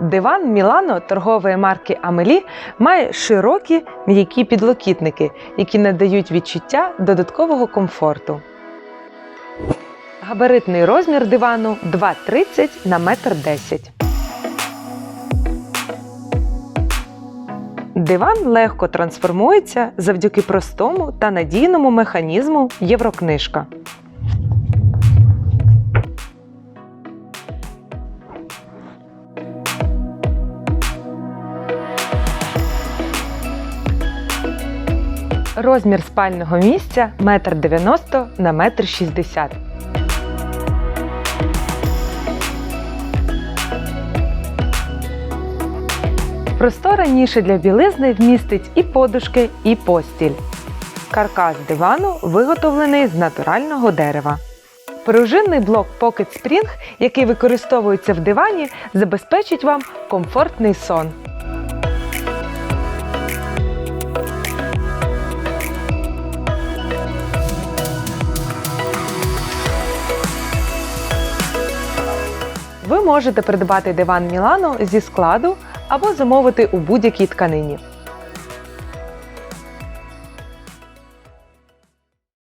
Диван Мілано торгової марки Амелі має широкі м'які підлокітники, які надають відчуття додаткового комфорту. Габаритний розмір дивану 2,30 на 1,10 м. Диван легко трансформується завдяки простому та надійному механізму Єврокнижка. Розмір спального місця 1,90 м на 1,60 м. Простора ніша для білизни вмістить і подушки, і постіль. Каркас дивану виготовлений з натурального дерева. Пружинний блок Pocket Spring, який використовується в дивані, забезпечить вам комфортний сон. Ви можете придбати диван Мілано зі складу або замовити у будь-якій тканині.